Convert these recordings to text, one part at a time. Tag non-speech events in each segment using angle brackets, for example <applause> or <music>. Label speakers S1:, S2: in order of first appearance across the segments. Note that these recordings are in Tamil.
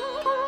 S1: Oh. <laughs>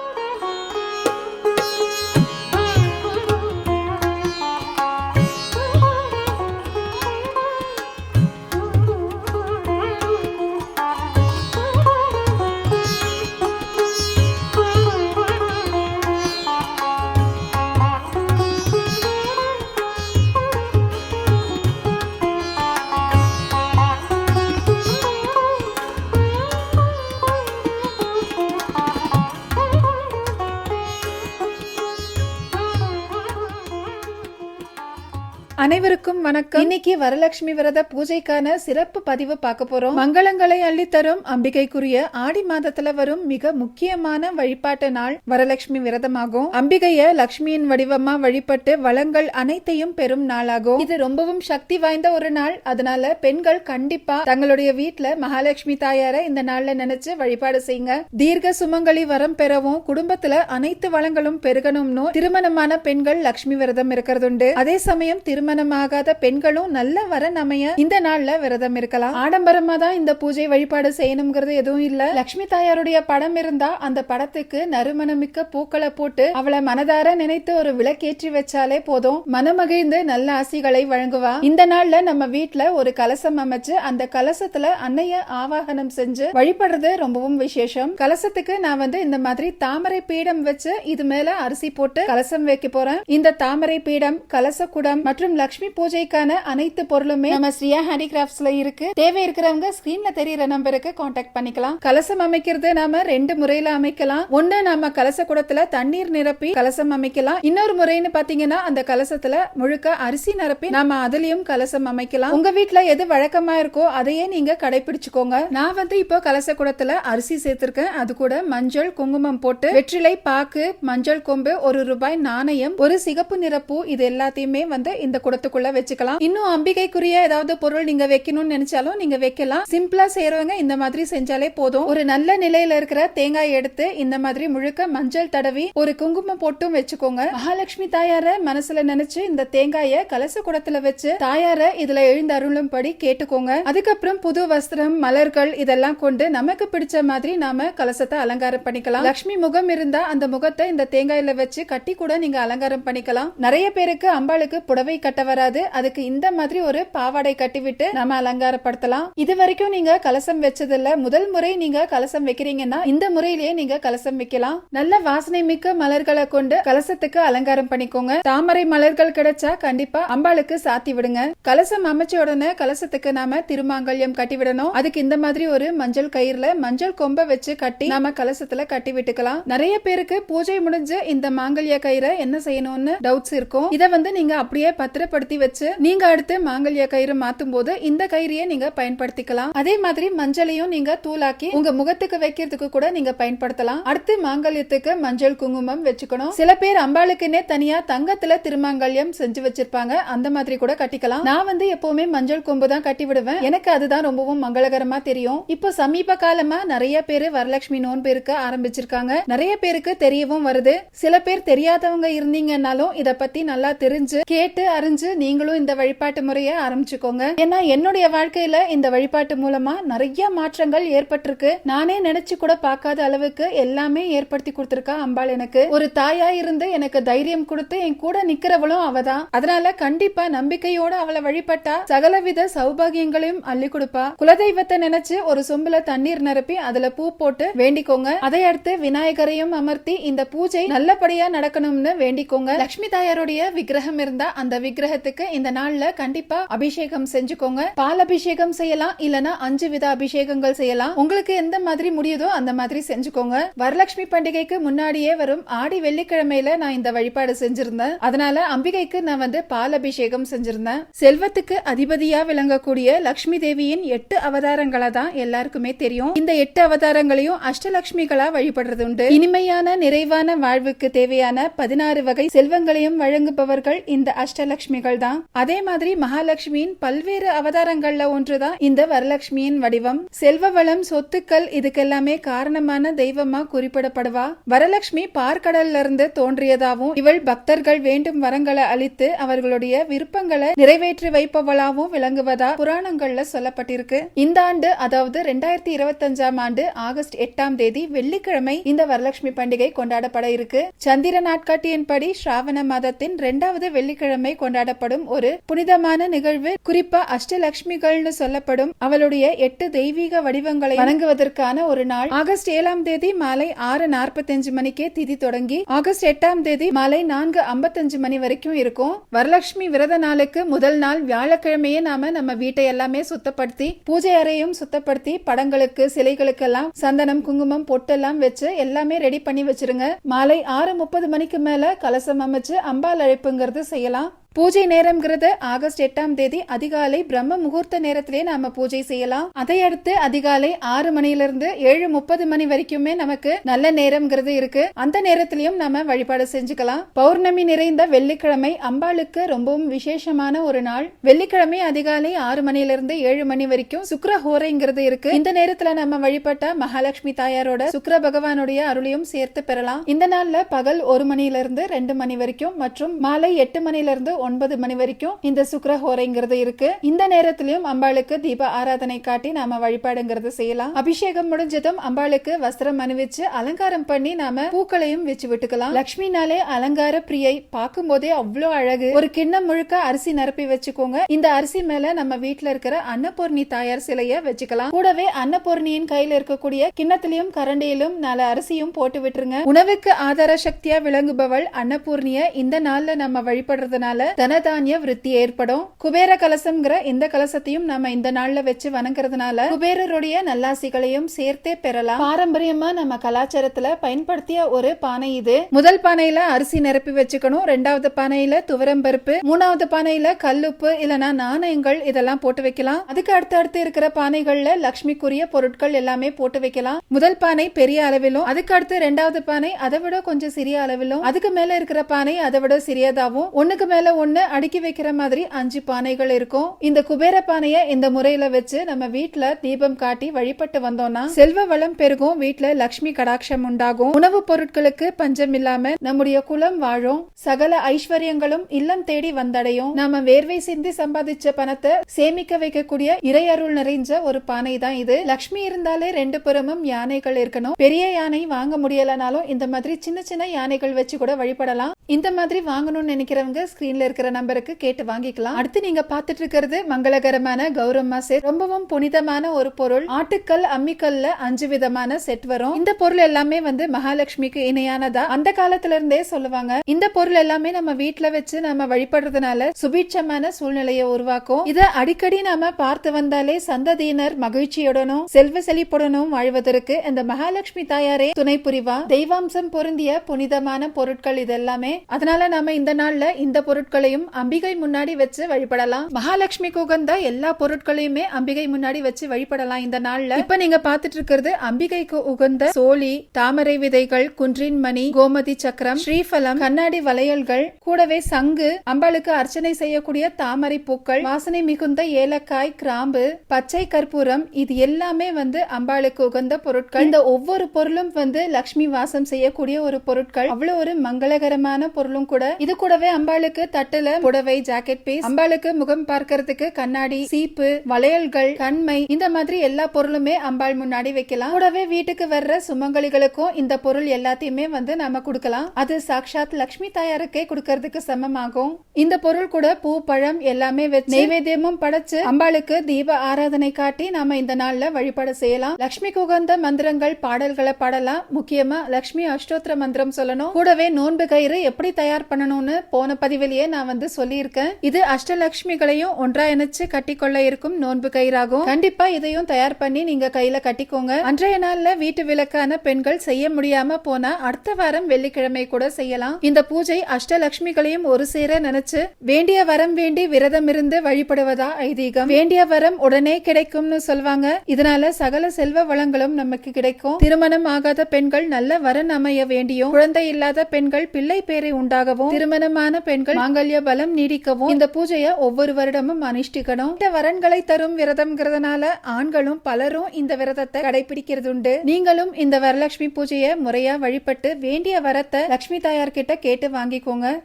S1: அனைவருக்கும் வணக்கம். இன்னைக்கு வரலட்சுமி விரத பூஜைக்கான சிறப்பு பதிவு பார்க்க போறோம். மங்களங்களை அள்ளித்தரும் அம்பிகைக்குரிய ஆடி மாதத்துல வரும் மிக முக்கியமான வழிபாட்டு நாள் வரலட்சுமி விரதமாகும். அம்பிகைய லட்சுமியின் வடிவமா வழிபட்டு வளங்கள் அனைத்தையும் பெறும் நாளாகும். இது ரொம்பவும் சக்தி வாய்ந்த ஒரு நாள். அதனால பெண்கள் கண்டிப்பா தங்களுடைய வீட்ல மகாலட்சுமி தாயார இந்த நாள்ல நினைச்சு வழிபாடு செய்யுங்க. தீர்க்க சுமங்கலி வரம் பெறவும் குடும்பத்துல அனைத்து வளங்களும் பெருகணும்னு திருமணமான பெண்கள் லட்சுமி விரதம் இருக்கிறதுண்டு. அதே சமயம் திருமணமாகாத பெண்களும் நல்ல வரன் அமைய இந்த நாள்ல விரதம் இருக்கலாம். ஆடம்பரமா தான் இந்த பூஜை வழிபாடு செய்யணுங்கிறது எதுவும் இல்ல. லட்சுமி தாயாருடைய படம் இருந்தா அந்த படத்துக்கு நறுமணமிக்க பூக்களை போட்டு அவளை மனதார நினைத்து ஒரு விளக்கேற்றி வச்சாலே போதும். மனமகிழ்ந்து நல்ல ஆசிகளை வழங்குவா. இந்த நாள்ல நம்ம வீட்டுல ஒரு கலசம் அமைச்சு அந்த கலசத்துல அன்னைய ஆவாகனம் செஞ்சு வழிபடுறது ரொம்பவும் விசேஷம். கலசத்துக்கு நான் வந்து இந்த மாதிரி தாமரை பீடம் வச்சு இது மேல அரிசி போட்டு கலசம் வைக்க போறேன். இந்த தாமரை பீடம் கலச குடம் மற்றும் லட்சுமி பூஜைக்கான அனைத்து பொருளுமே நம்ம ஸ்ரீயா ஹேண்டிகிராஃப்ட்ஸ்ல இருக்கு. தேவை இருக்கிறவங்க ஸ்கிரீன்ல தெரியற நம்பருக்கு காண்டாக்ட் பண்ணிக்கலாம். கலசம் அமைக்கிறது நாம ரெண்டு முறையில அமைக்கலாம். ஒண்ணு நாம கலச குடத்துல தண்ணீர் நிரப்பி கலசம் அமைக்கலாம். இன்னொரு முறைன்னு பாத்தீங்கன்னா அந்த கலசத்துல முழுக்க அரிசி நிரப்பி நாம அதுலயும் கலசம் அமைக்கலாம். உங்க வீட்ல எது வழக்கமா இருக்கோ அதையே நீங்க கடைபிடிச்சுக்கோங்க நான் வந்து இப்போ கலச குடத்துல அரிசி சேர்த்திருக்கேன். அது கூட மஞ்சள் குங்குமம் போட்டு வெற்றிலை பாக்கு மஞ்சள் கொம்பு ஒரு ரூபாய் நாணயம் ஒரு சிகப்பு நிறப்பூ இது எல்லாத்தையுமே வந்து இந்த குடத்துக்குள்ள வச்சுக்கலாம். இன்னும் அம்பிகைக்குரிய ஏதாவது பொருள் நீங்க வைக்கணும்னு நினைச்சாலும் நீங்க வைக்கலாம். சிம்பிளா செய்யறவங்க இந்த மாதிரி செஞ்சாலே போதும். ஒரு நல்ல நிலையில இருக்கிற தேங்காய் எடுத்து இந்த மாதிரி முழுக்க மஞ்சள் தடவி ஒரு குங்குமம் போட்டும் வச்சுக்கோங்க. மகாலட்சுமி தாயார மனசுல நினைச்சு இந்த தேங்காய கலச குடத்துல வச்சு தாயார இதுல எழுந்து அருளும்படி கேட்டுக்கோங்க. அதுக்கப்புறம் புது வஸ்திரம் மலர்கள் இதெல்லாம் கொண்டு நமக்கு பிடிச்ச மாதிரி நாம கலசத்தை அலங்காரம் பண்ணிக்கலாம். லட்சுமி முகம் இருந்தா அந்த முகத்தை இந்த தேங்காயில வச்சு கட்டி கூட நீங்க அலங்காரம் பண்ணிக்கலாம். நிறைய பேருக்கு அம்பாளுக்கு புடவை கட்ட வராது. அதுக்கு இந்த மாதிரி ஒரு பாவாடை கட்டிவிட்டு நம்ம அலங்காரப்படுத்தலாம். இது வரைக்கும் நீங்க கலசம் வச்சதில்ல. முதல் முறை நீங்க கலசம் வைக்கிறீங்கன்னா இந்த முறையிலேயே நீங்க கலசம் வைக்கலாம். நல்ல வாசனை மிக்க மலர்களை கொண்டு கலசத்துக்கு அலங்காரம் பண்ணிக்கோங்க. தாமரை மலர்கள் கிடைச்சா கண்டிப்பா அம்பாளுக்கு சாத்தி விடுங்க. கலசம் அமைச்ச உடனே கலசத்துக்கு நாம திருமாங்கல்யம் கட்டி விடணும். அதுக்கு இந்த மாதிரி ஒரு மஞ்சள் கயிறுல மஞ்சள் கொம்ப வச்சு கட்டி நாம கலசத்துல கட்டி விட்டுக்கலாம். நிறைய பேருக்கு பூஜை முடிஞ்சு இந்த மாங்கல்ய கயிறை என்ன செய்யணும்னு டவுட்ஸ் இருக்கும். இதை வந்து நீங்க அப்படியே படுத்தி வச்சு நீங்க அடுத்து மாங்கல்ய கயிறு மாத்தும் போது இந்த கயிறையே நீங்க பயன்படுத்திக்கலாம். அதே மாதிரி மஞ்சளையும் நீங்க தூளாக்கி உங்க முகத்துக்கு வைக்கிறதுக்கு கூட நீங்க பயன்படுத்தலாம். அடுத்து மாங்கல்யத்துக்கு மஞ்சள் குங்குமம் வச்சுக்கணும். சில பேர் அம்பாளுக்குன்னே தனியா தங்கத்துல திருமாங்கல்யம் செஞ்சு வச்சிருப்பாங்க. அந்த மாதிரி கூட கட்டிக்கலாம். நான் வந்து எப்பவுமே மஞ்சள் கொம்பு தான் கட்டி விடுவேன். எனக்கு அதுதான் ரொம்பவும் மங்களகரமா தெரியும். இப்போ சமீப காலமா நிறைய பேரு வரலட்சுமி நோன்பு இருக்க ஆரம்பிச்சிருக்காங்க. நிறைய பேருக்கு தெரியவும் வருது. சில பேர் தெரியாதவங்க இருந்தீங்கன்னாலும் இத பத்தி நல்லா தெரிஞ்சு கேட்டு அறிஞ்சு நீங்களும் இந்த வழிபாட்டு முறையை ஆரம்பிச்சுக்கோங்க. ஏன்னா என்னுடைய வாழ்க்கையில இந்த வழிபாட்டு மூலமா நிறைய மாற்றங்கள் ஏற்பட்டிருக்கு. நானே நினைச்சு கூட பார்க்காத அளவுக்கு எல்லாமே ஏற்படுத்தி கொடுத்திருக்கா அம்பாள் எனக்கு. ஒரு தாயா இருந்து எனக்கு தைரியம் கொடுத்து என் கூட நிக்கிறவளும் அவதான் அதனால கண்டிப்பா நம்பிக்கையோட அவளை வழிபட்டா சகலவித சௌபாகியங்களையும் அள்ளி கொடுப்பா. குலதெய்வத்தை நினைச்சு ஒரு சொம்புல தண்ணீர் நிரப்பி அதுல பூ போட்டு வேண்டிக்கோங்க. அதை அடுத்து விநாயகரையும் அமர்த்தி இந்த பூஜை நல்லபடியா நடக்கணும்னு வேண்டிக்கோங்க. லட்சுமி தாயாருடைய விக்கிரகம் இருந்தா அந்த விக்கிரகம் விக்கிரகத்துக்கு இந்த நாள்ல கண்டிப்பா அபிஷேகம் செஞ்சுக்கோங்க. பால் அபிஷேகம் செய்யலாம் இல்லனா அஞ்சு வித அபிஷேகங்கள் செய்யலாம். உங்களுக்கு எந்த மாதிரி முடியுதோ அந்த மாதிரி செஞ்சுக்கோங்க. வரலட்சுமி பண்டிகைக்கு முன்னாடியே வரும் ஆடி வெள்ளிக்கிழமையில நான் இந்த வழிபாடு செஞ்சிருந்தேன். அதனால அம்பிகைக்கு நான் வந்து பால் அபிஷேகம் செஞ்சிருந்தேன். செல்வத்துக்கு அதிபதியா விளங்கக்கூடிய லட்சுமி தேவியின் எட்டு அவதாரங்களை தான் எல்லாருக்குமே தெரியும். இந்த எட்டு அவதாரங்களையும் அஷ்டலட்சுமிகளா வழிபடுறது உண்டு. இனிமையான நிறைவான வாழ்வுக்கு தேவையான பதினாறு வகை செல்வங்களையும் வழங்குபவர்கள் இந்த அஷ்டலட்சுமி வரலட்சுமிகள் தான் அதே மாதிரி மகாலட்சுமியின் பல்வேறு அவதாரங்கள்ல ஒன்றுதான் இந்த வரலட்சுமியின் வடிவம். செல்வ வளம் சொத்துக்கள் இதுக்கெல்லாமே காரணமான தெய்வமா குறிப்பிடப்படுவா. வரலட்சுமி பார்க்கடல்ல இருந்து தோன்றியதாகவும் இவள் பக்தர்கள் வேண்டும் வரங்களை அளித்து அவர்களுடைய விருப்பங்களை நிறைவேற்றி வைப்பவளாவும் விளங்குவதா புராணங்கள்ல சொல்லப்பட்டிருக்கு. இந்த ஆண்டு அதாவது ரெண்டாயிரத்தி இருபத்தஞ்சாம் ஆண்டு ஆகஸ்ட் எட்டாம் தேதி வெள்ளிக்கிழமை இந்த வரலட்சுமி பண்டிகை கொண்டாடப்பட இருக்கு. சந்திர நாட்காட்டியின்படி ஸ்ராவண மாதத்தின் இரண்டாவது வெள்ளிக்கிழமை கொண்டாட கொண்டாடப்படும் ஒரு புனிதமான நிகழ்வு. குறிப்பா அஷ்டலக்ஷ்மிகள்னு சொல்லப்படும் அவளுடைய எட்டு தெய்வீக வடிவங்களை வணங்குவதற்கான ஒரு நாள். ஆகஸ்ட் ஏழாம் தேதி மாலை ஆறு நாற்பத்தஞ்சு மணிக்கே திதி தொடங்கி ஆகஸ்ட் எட்டாம் தேதி மாலை நான்கு ஐம்பத்தஞ்சு மணி வரைக்கும் இருக்கும். வரலட்சுமி விரத நாளுக்கு முதல் நாள் வியாழக்கிழமையே நாம நம்ம வீட்டை எல்லாமே சுத்தப்படுத்தி பூஜை அறையும் சுத்தப்படுத்தி படங்களுக்கு சிலைகளுக்கு எல்லாம் சந்தனம் குங்குமம் பொட்டெல்லாம் வச்சு எல்லாமே ரெடி பண்ணி வச்சிருங்க. மாலை ஆறு முப்பது மணிக்கு மேல கலசம் அமைச்சு அம்பாள் அழைப்புங்கிறது செய்யலாம். பூஜை நேரம்ங்கிறது ஆகஸ்ட் எட்டாம் தேதி அதிகாலை பிரம்ம முகூர்த்த நேரத்திலே நாம பூஜை செய்யலாம். அதை அடுத்து அதிகாலை ஆறு மணில இருந்து ஏழு முப்பது மணி வரைக்குமே நமக்கு நல்ல நேரம்ங்கிறது இருக்கு. அந்த நேரத்திலயும் நாம வழிபாடு செஞ்சுக்கலாம். பௌர்ணமி நிறைந்த வெள்ளிக்கிழமை அம்பாளுக்கு ரொம்பவும் விசேஷமான ஒரு நாள். வெள்ளிக்கிழமை அதிகாலை ஆறு மணில இருந்து ஏழு மணி வரைக்கும் சுக்கர ஹோரைங்கிறது இருக்கு. இந்த நேரத்துல நம்ம வழிபட்ட மகாலட்சுமி தாயாரோட சுக்ர பகவானுடைய அருளையும் சேர்த்து பெறலாம். இந்த நாள்ல பகல் ஒரு மணில இருந்து ரெண்டு மணி வரைக்கும் மற்றும் மாலை எட்டு மணில இருந்து ஒன்பது மணி வரைக்கும் இந்த சுக்கர ஹோரைங்கிறது இருக்கு. இந்த நேரத்திலயும் அம்பாளுக்கு தீப ஆராதனை காட்டி நாம வழிபாடுங்கிறது செய்யலாம். அபிஷேகம் முடிஞ்சதும் அம்பாளுக்கு வஸ்திரம் அணிவிச்சு அலங்காரம் பண்ணி நாம பூக்களையும் வச்சு விட்டுக்கலாம். லக்ஷ்மினாலே அலங்கார பிரியை பார்க்கும் போதே அவ்வளோ அழகு. ஒரு கிண்ணம் முழுக்க அரிசி நிரப்பி வச்சுக்கோங்க. இந்த அரிசி மேல நம்ம வீட்டுல இருக்கிற அன்னபூர்ணி தாயார் சிலைய வச்சுக்கலாம். கூடவே அன்னபூர்ணியின் கையில இருக்கக்கூடிய கிண்ணத்திலையும் கரண்டியிலும் நாலு அரிசியும் போட்டு விட்டுருங்க. உணவுக்கு ஆதார சக்தியா விளங்குபவள் அன்னபூர்ணிய இந்த நாள்ல நம்ம வழிபடுறதுனால தனதானிய விருத்தி ஏற்படும். குபேர கலசம்ங்கிற இந்த கலசத்தையும் நம்ம இந்த நாள்ல வச்சு வணங்குறதுனால குபேரருடைய நல்லாசிகளையும் சேர்த்தே பெறலாம். பாரம்பரியமா நம்ம கலாச்சாரத்துல பயன்படுத்திய ஒரு பானை இது. முதல் பானையில அரிசி நிரப்பி வச்சுக்கணும். ரெண்டாவது பானையில துவரம்பருப்பு மூணாவது பானையில கல்லுப்பு இல்லனா நாணயங்கள் இதெல்லாம் போட்டு வைக்கலாம். அதுக்கு அடுத்து அடுத்து இருக்கிற பானைகள்ல லக்ஷ்மிக்குரிய பொருட்கள் எல்லாமே போட்டு வைக்கலாம். முதல் பானை பெரிய அளவிலும் அதுக்கு அடுத்து ரெண்டாவது பானை அதை விட கொஞ்சம் சிறிய அளவிலும். அதுக்கு மேல இருக்கிற பானை அதை விட சிறியதாவும் ஒண்ணுக்கு மேல ஒன்று அடுக்கி வைக்கிற மாதிரி அஞ்சு பானைகள் இருக்கும். இந்த குபேர பானையை இந்த முறையில வச்சு நம்ம வீட்டுல தீபம் காட்டி வழிபட்டு வந்தோம்னா செல்வ வளம் பெருகும். வீட்டுல லக்ஷ்மி கடாட்சம் உண்டாகும். உணவுப் பொருட்களுக்கு பஞ்சம் இல்லாம நம்முடைய குலம் வாழும். சகல ஐஸ்வர்யங்களும் இல்லம் தேடி வந்தடையும். நாம வேர்வை சிந்தி சம்பாதிச்ச பணத்தை சேமிக்க வைக்கக்கூடிய இறை அருள் நிறைஞ்ச ஒரு பானை தான் இது. லக்ஷ்மி இருந்தாலே ரெண்டு புறமும் யானைகள் இருக்கணும். பெரிய யானை வாங்க முடியலனாலும் இந்த மாதிரி சின்ன சின்ன யானைகள் வச்சு கூட வழிபடலாம். இந்த மாதிரி வாங்கணும்னு நினைக்கிறவங்க ஸ்கிரீன்ல இருக்கிற நம்பருக்கு கேட்டு வாங்கிக்கலாம். அடுத்து நீங்க பாத்துட்டு இருக்கிறது மங்களகரமான கௌரம்மா செட் ரொம்பவும் புனிதமான ஒரு பொருள். ஆட்டுக்கல் அம்மிக்கல்ல அஞ்சு விதமான செட் வரும். இந்த பொருள் எல்லாமே வந்து மகாலட்சுமிக்கு இணையானதா? அந்த காலத்துல இருந்தே சொல்லுவாங்க. இந்த பொருள் எல்லாமே நம்ம வீட்டுல வச்சு நம்ம வழிபடுறதுனால சுபீட்சமான சூழ்நிலையை உருவாக்கும். இத அடிக்கடி நாம பார்த்து வந்தாலே சந்ததியினர் மகிழ்ச்சியுடனும் செல்வ செழிப்புடனும் வாழ்வதற்கு இந்த மகாலட்சுமி தாயாரே துணை புரிவா. தெய்வாம்சம் பொருந்திய புனிதமான பொருட்கள் இதெல்லாமே. அதனால நாம இந்த நாள்ல இந்த பொருட்கள் பொருட்களையும் அம்பிகை முன்னாடி வச்சு வழிபடலாம். மகாலட்சுமிக்கு உகந்த எல்லா பொருட்களையுமே அம்பிகை முன்னாடி வச்சு வழிபடலாம் இந்த நாள்ல. இப்ப நீங்க பாத்துட்டு இருக்கிறது அம்பிகைக்கு உகந்த சோழி தாமரை விதைகள் குன்றின் மணி கோமதி சக்கரம் ஸ்ரீஃபலம் கண்ணாடி வளையல்கள் கூடவே சங்கு அம்பாளுக்கு அர்ச்சனை செய்யக்கூடிய தாமரை பூக்கள் வாசனை மிகுந்த ஏலக்காய் கிராம்பு பச்சை கற்பூரம் இது எல்லாமே வந்து அம்பாளுக்கு உகந்த பொருட்கள். இந்த ஒவ்வொரு பொருளும் வந்து லக்ஷ்மி வாசம் செய்யக்கூடிய ஒரு பொருட்கள். அவ்வளவு ஒரு மங்களகரமான பொருளும் கூட. இது கூடவே அம்பாளுக்கு தட்டுல புடவை ஜாக்கெட் பீஸ் அம்பாளுக்கு முகம் பார்க்கறதுக்கு கண்ணாடி சீப்பு வளையல்கள் கண்மை இந்த மாதிரி எல்லா பொருளுமே அம்பாள் முன்னாடி வைக்கலாம். கூடவே வீட்டுக்கு வர்ற சுமங்கலிகளுக்கும் இந்த பொருள் எல்லாத்தையுமே வந்து நாம கொடுக்கலாம். அது சாக்ஷாத் லக்ஷ்மி தாயாருக்கே கொடுக்கறதுக்கு சமமாகும். இந்த பொருள் கூட பூ பழம் எல்லாமே வச்சு நைவேத்தியமும் படைச்சு அம்பாளுக்கு தீப ஆராதனை காட்டி நாம இந்த நாள்ல வழிபாடு செய்யலாம். லக்ஷ்மி உகந்த மந்திரங்கள் பாடல்களை பாடலாம். முக்கியமா லக்ஷ்மி அஷ்டோத்திர மந்திரம் சொல்லணும். கூடவே நோன்பு கயிறு எப்படி தயார் பண்ணணும்னு போன பதிவிலேயே நான் வந்து சொல்லியிருக்கேன். இது அஷ்டலட்சுமிகளையும் ஒன்றா இணைச்சு கட்டிக்கொள்ள இருக்கும் நோன்பு கயிறாகும். கண்டிப்பா இதையும் தயார் பண்ணி நீங்க கையில கட்டிக்கோங்க. அன்றைய நாள்ல வீட்டு விளக்கான பெண்கள் செய்ய முடியாம போனா அடுத்த வாரம் வெள்ளிக்கிழமை கூட செய்யலாம். இந்த பூஜை அஷ்டலட்சுமிகளையும் ஒரு சேர நினைச்சு வேண்டிய வரம் வேண்டி விரதம் இருந்து வழிபடுவதா ஐதீகம்? வேண்டிய வரம் உடனே கிடைக்கும்னு சொல்வாங்க. இதனால சகல செல்வ வளங்களும் நமக்கு கிடைக்கும். திருமணம் ஆகாத பெண்கள் நல்ல வரன் அமைய வேண்டியும் குழந்தை இல்லாத பெண்கள் பிள்ளை பேரை உண்டாகவும் திருமணமான பெண்கள் மாங்கல்ய மாங்கல்ய பலம் நீடிக்கவும் இந்த பூஜையை ஒவ்வொரு வருடமும் அனுஷ்டிக்கணும். இந்த வரன்களை தரும் விரதம்ங்கிறதுனால ஆண்களும் பலரும் இந்த விரதத்தை கடைபிடிக்கிறது உண்டு நீங்களும் இந்த வரலட்சுமி பூஜையை முறையா வழிபட்டு வேண்டிய வரத்தை லட்சுமி தாயார் கிட்ட கேட்டு வாங்கிக்கோங்க.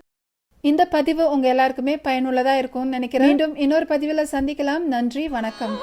S1: இந்த பதிவு உங்க எல்லாருக்குமே பயனுள்ளதா இருக்கும்னு நினைக்கிறேன். மீண்டும் இன்னொரு பதிவுல சந்திக்கலாம். நன்றி வணக்கம்.